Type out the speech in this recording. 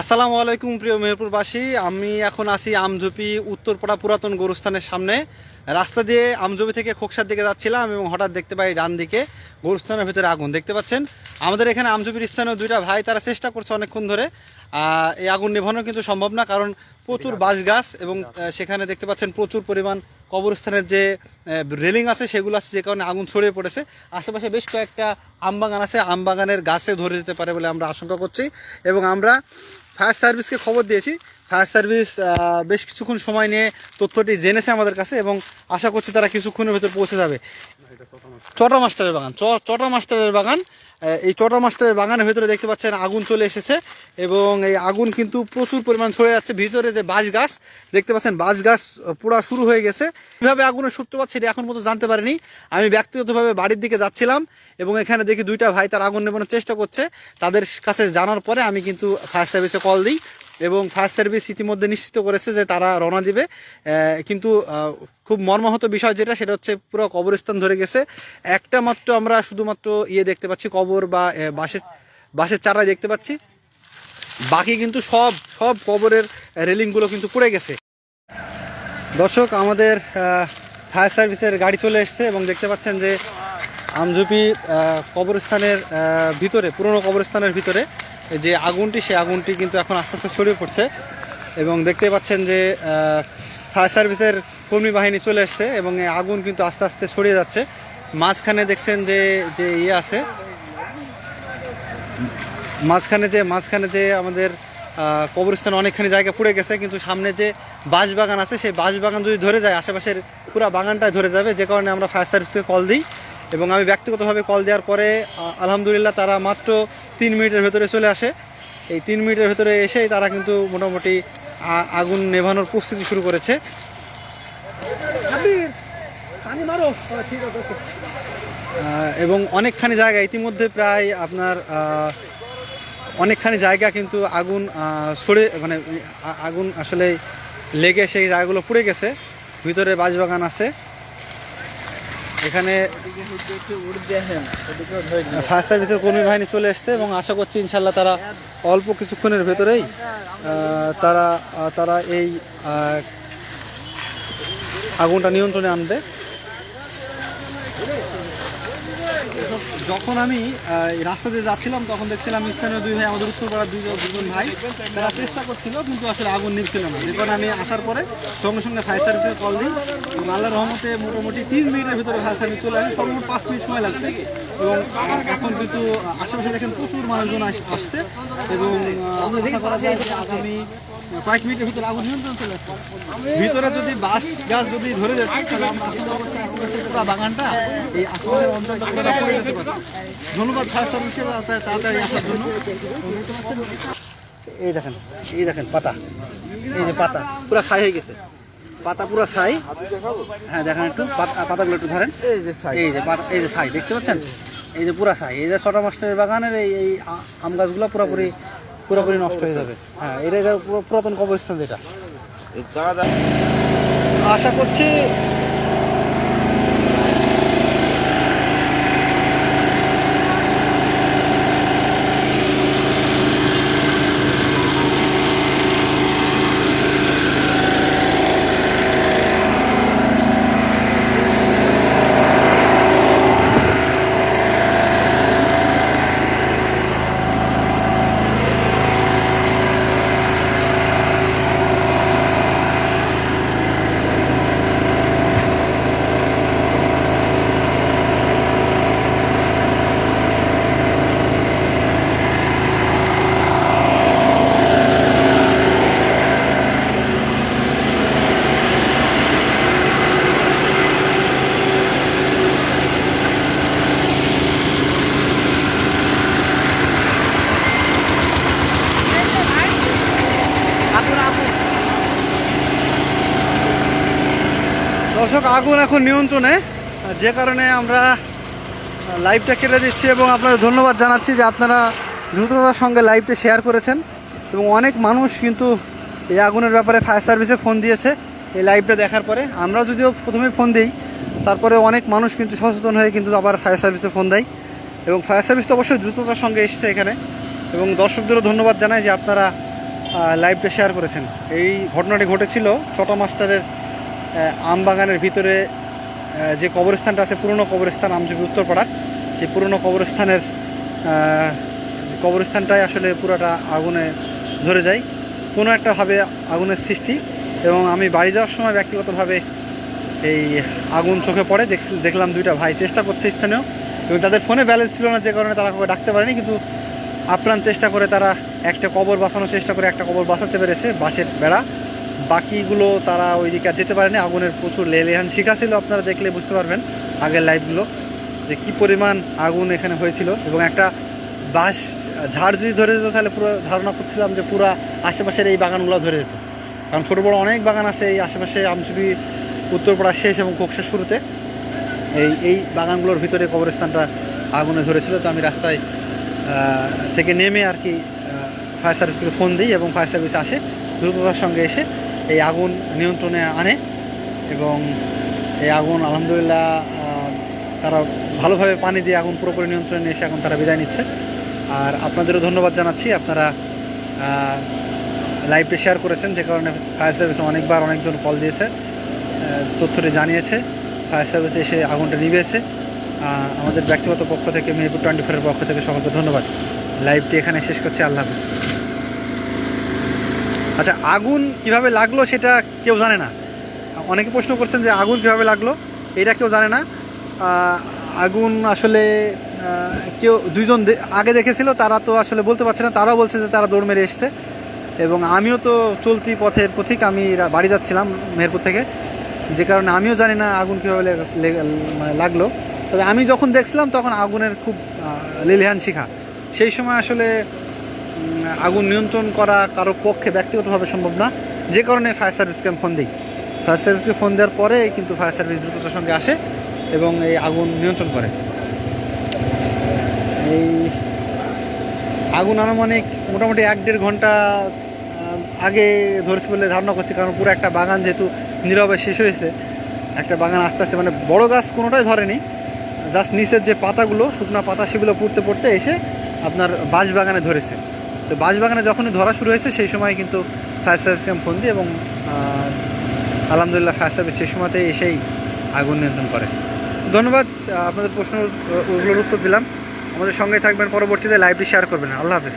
আসসালামু আলাইকুম প্রিয় মেহেরপুরবাসী। আমি এখন আসি আমঝুপি উত্তরপাড়া পুরাতন গরুস্থানের সামনে। রাস্তা দিয়ে আমজুপি থেকে খোকসার দিকে যাচ্ছিলাম এবং হঠাৎ দেখতে পাই ডান দিকে গরুস্থানের ভিতরে আগুন। দেখতে পাচ্ছেন? আমাদের এখানে আমজুপির স্থানীয় দুইটা ভাই, তারা চেষ্টা করছে অনেকক্ষণ ধরে। এই আগুন নেভানো কিন্তু সম্ভব না কারণ প্রচুর বাঁশ গাছ এবং সেখানে দেখতে পাচ্ছেন প্রচুর পরিমাণ কবরস্থানের যে রেলিং আছে সেগুলো আছে যে কারণে আগুন ছড়িয়ে পড়েছে। আশেপাশে বেশ কয়েকটা আমবাগান আছে। আমবাগানের গাছে ধরে যেতে পারে বলে আমরা আশঙ্কা করছি এবং আমরা ফায়ার সার্ভিসকে খবর দিয়েছি। ফায়ার সার্ভিস বেশ কিছুক্ষণ সময় নিয়ে তথ্যটি জেনেছে আমাদের কাছে এবং আশা করছি তারা কিছুক্ষণের ভেতর পৌঁছে যাবে। চটা মাস্টারের বাগান চ- চটা মাস্টারের বাগান এই চটা মাস্টারের বাগানের ভেতরে দেখতে পাচ্ছেন আগুন চলে এসেছে এবং এই আগুন কিন্তু প্রচুর পরিমাণ ছড়ে যাচ্ছে। ভিতরে যে বাঁশ গাছ, দেখতে পাচ্ছেন বাঁশ গাছ পোড়া শুরু হয়ে গেছে। কীভাবে আগুনের সূত্রপাত সেটা এখন পর্যন্ত জানতে পারিনি। আমি ব্যক্তিগতভাবে বাড়ির দিকে যাচ্ছিলাম এবং এখানে দেখি দুইটা ভাই তার আগুন নেবানোর চেষ্টা করছে। তাদের কাছে জানার পরে আমি কিন্তু ফায়ার সার্ভিসে কল দিই। এবং ফায়ার সার্ভিস ইতিমধ্যে নিশ্চিত করেছে যে তারা রওনা দিবে। কিন্তু খুব মর্মাহত বিষয় যেটা, সেটা হচ্ছে পুরো কবরস্থান ধরে গেছে। একটা মাত্র আমরা শুধুমাত্র ইয়ে দেখতে পাচ্ছি, কবর বা বাসের বাঁশের চারা দেখতে পাচ্ছি। বাকি কিন্তু সব সব কবরের রেলিংগুলো কিন্তু পড়ে গেছে। দর্শক, আমাদের ফায়ার সার্ভিসের গাড়ি চলে এসেছে এবং দেখতে পাচ্ছেন যে আমঝুপি কবরস্থানের ভিতরে, পুরনো কবরস্থানের ভিতরে যে আগুনটি, সেই আগুনটি কিন্তু এখন আস্তে আস্তে ছড়িয়ে পড়ছে এবং দেখতে পাচ্ছেন যে ফায়ার সার্ভিসের কর্মী বাহিনী চলে এসছে এবং আগুন কিন্তু আস্তে আস্তে ছড়িয়ে যাচ্ছে। মাঝখানে দেখছেন যে যে ইয়ে আছে, মাঝখানে যে মাঝখানে যে আমাদের কবরস্থান অনেকখানি জায়গা পুড়ে গেছে, কিন্তু সামনে যে বাঁশ বাগান আছে, সেই বাঁশ বাগান যদি ধরে যায়, আশেপাশের পুরো বাগানটাই ধরে যাবে। যে কারণে আমরা ফায়ার সার্ভিসকে কল দিই এবং আমি ব্যক্তিগতভাবে কল দেওয়ার পরে আলহামদুলিল্লাহ তারা মাত্র তিন মিনিটের ভেতরে চলে আসে। এই তিন মিনিটের ভেতরে এসেই তারা কিন্তু মোটামুটি আগুন নেভানোর প্রস্তুতি শুরু করেছে। এবং অনেকখানি জায়গা ইতিমধ্যে প্রায় আপনার অনেকখানি জায়গা কিন্তু আগুন সরে মানে আগুন আসলে লেগে সেই জায়গাগুলো পুড়ে গেছে। ভিতরে বাঁশবাগান আছে। এখানে ফায়ার সার্ভিসের কর্মী বাহিনী চলে এসছে এবং আশা করছি ইনশাল্লাহ তারা অল্প কিছুক্ষণের ভেতরেই তারা তারা এই আগুনটা নিয়ন্ত্রণে আনবে। যখন আমি রাস্তা দিয়ে যাচ্ছিলাম, তখন দেখছিলাম স্থানীয় দুই ভাই, আমাদের উত্তরপাড়ার দুই দুজন ভাই, তারা চেষ্টা করছিল, কিন্তু আসলে আগুন নিচ্ছিল না। যে কারণে আমি আসার পরে সঙ্গে সঙ্গে ফায়ার সার্ভিসে কল দিই। এবং আল্লাহ রহমতে মোটামুটি তিন মিনিটের ভিতরে ফায়ার সার্ভিস চলে আসে, সর্বমোট পাঁচ মিনিট সময় লাগছে। এবং এখন কিন্তু আশেপাশে দেখেন প্রচুর মানুষজন আস- আসছে। এবং আগামী কয়েক মিনিটের ভিতরে আগুন নিয়ন্ত্রণ চলে আসছে। ভিতরে যদি বাঁশ গাছ যদি ধরে যাচ্ছে তাহলে আমরা বাগানটা এই ধন্যবাদ ফায়ার সার্ভিসকে তাড়াতাড়ি আসার জন্য। এই দেখেন এই দেখেন পাতা। এই যে পাতা পুরো ছাই হয়ে গেছে। পাতা পুরো ছাই। হ্যাঁ দেখেন একটু পাতা- পাতাগুলো একটু ধরেন। এই যে সাইড এই যে পাতা- এই যে ছাই দেখতে পাচ্ছেন? এই যে পুরা ছাই এই যে ছটা মাস্টারের বাগানের এই এই আম গাছগুলো পুরোপুরি পুরোপুরি নষ্ট হয়ে যাবে। হ্যাঁ এটা এটা পুরো পুরাতন কবরস্থান যেটা। আশা করছি দর্শক, আগুন এখন নিয়ন্ত্রণে। যে কারণে আমরা লাইভটা কেটে দিচ্ছি এবং আপনাদের ধন্যবাদ জানাচ্ছি যে আপনারা দ্রুততার সঙ্গে লাইভটা শেয়ার করেছেন। এবং অনেক মানুষ কিন্তু এই আগুনের ব্যাপারে ফায়ার সার্ভিসে ফোন দিয়েছে এই লাইভটা দেখার পরে। আমরা যদিও প্রথমে ফোন দিই, তারপরে অনেক মানুষ কিন্তু সচেতন হয়ে কিন্তু আবার ফায়ার সার্ভিসে ফোন দেয়। এবং ফায়ার সার্ভিস তো অবশ্যই দ্রুততার সঙ্গে এসেছে এখানে। এবং দর্শকদেরও ধন্যবাদ জানাই যে আপনারা লাইভটা শেয়ার করেছেন। এই ঘটনাটি ঘটেছিল ছটা মাস্টারের আম বাগানের ভিতরে যে কবরস্থানটা আছে, পুরনো কবরস্থান আমজুবি উত্তরপাড়ার সেই পুরনো কবরস্থানের কবরস্থানটাই আসলে পুরোটা আগুনে ধরে যায়। কোনো একটাভাবে আগুনের সৃষ্টি এবং আমি বাড়ি যাওয়ার সময় ব্যক্তিগতভাবে এই আগুন চোখে পড়ে দেখলাম দুইটা ভাই চেষ্টা করছে স্থানীয় এবং তাদের ফোনে ব্যালেন্স ছিল না, যে কারণে তারা কাউকে ডাকতে পারেনি, কিন্তু আপ্রাণ চেষ্টা করে তারা একটা কবর বাঁচানোর চেষ্টা করে, একটা কবর বাঁচাতে পেরেছে বাঁশের বেড়া। বাকিগুলো তারা ওইদিকে আর যেতে পারেনি। আগুনের প্রচুর লেলিহান শিখা ছিল, আপনারা দেখলে বুঝতে পারবেন আগের লাইভগুলো, যে কি পরিমাণ আগুন এখানে হয়েছিল। এবং একটা বাঁশ, ঝাড় যদি ধরে যেত তাহলে পুরো ধারণা করছিলাম যে পুরো আশেপাশের এই বাগানগুলো ধরে যেত কারণ ছোটো বড়ো অনেক বাগান আছে এই আশেপাশে আমচুপি উত্তরপাড়া শেষ এবং কোকসের শুরুতে। এই এই বাগানগুলোর ভিতরে কবরস্থানটা আগুনে ধরেছিল। তো আমি রাস্তায় থেকে নেমে আর কি ফায়ার সার্ভিসকে ফোন দিই এবং ফায়ার সার্ভিস আসে, দ্রুততার সঙ্গে এসে এই আগুন নিয়ন্ত্রণে আনে এবং এই আগুন আলহামদুলিল্লাহ তারা ভালোভাবে পানি দিয়ে আগুন পুরোপুরি নিয়ন্ত্রণে এসে এখন তারা বিদায় নিচ্ছে। আর আপনাদেরও ধন্যবাদ জানাচ্ছি। আপনারা লাইভে শেয়ার করেছেন, যে কারণে ফায়ার সার্ভিস অনেকবার অনেকজন কল দিয়েছে তথ্যটি জানিয়েছে। ফায়ার সার্ভিস এসে আগুনটা নিভিয়েছে। আমাদের ব্যক্তিগত পক্ষ থেকে, মেহেরপুর টোয়েন্টি ফোরের পক্ষ থেকে সকলকে ধন্যবাদ। লাইভটি এখানে শেষ করছি। আল্লাহ হাফিজ। আচ্ছা আগুন কীভাবে লাগল সেটা কেউ জানে না। অনেকে প্রশ্ন করছেন যে আগুন কীভাবে লাগল, এটা কেউ জানে না। আগুন আসলে কেউ, দুইজন আগে দেখেছিল, তারা তো আসলে বলতে পারছে না, তারাও বলছে যে তারা দৌড় মেরে এসছে। এবং আমিও তো চলতি পথের পথিক, আমি বাড়ি যাচ্ছিলাম মেহেরপুর থেকে। যে কারণে আমিও জানি না আগুন কীভাবে মানে লাগল। তবে আমি যখন দেখছিলাম, তখন আগুনের খুব লিলিহান শিখা। সেই সময় আসলে আগুন নিয়ন্ত্রণ করা কারও পক্ষে ব্যক্তিগতভাবে সম্ভব না। যে কারণে ফায়ার সার্ভিসকে আমি ফোন দিই। ফায়ার সার্ভিসকে ফোন দেওয়ার পরে কিন্তু ফায়ার সার্ভিস দ্রুততার সঙ্গে আসে এবং এই আগুন নিয়ন্ত্রণ করে। এই আগুন আনুমানিক মোটামুটি এক দেড় ঘণ্টা আগে ধরেছে বলে ধারণা করছি, কারণ পুরো একটা বাগান যেহেতু নীরবে শেষ হয়েছে, একটা বাগান আস্তে আস্তে মানে বড় গাছ কোনোটাই ধরেনি। জাস্ট নিচের যে পাতাগুলো, শুকনো পাতা, সেগুলো পড়তে পড়তে এসে আপনার বাঁশ বাগানে ধরেছে। তো বাসবাগানে যখনই ধরা শুরু হয়েছে, সেই সময় কিন্তু ফায়ার সার্ভিসকে আমি ফোন দিই এবং আলহামদুলিল্লাহ ফায়ার সার্ভিস সেই সময়তে এসেই আগুন নিয়ন্ত্রণ করে। ধন্যবাদ আপনাদের প্রশ্ন ওগুলোর উত্তর দিলাম। আমাদের সঙ্গে থাকবেন, পরবর্তীতে লাইভটি শেয়ার করবেন। আল্লাহ হাফিজ।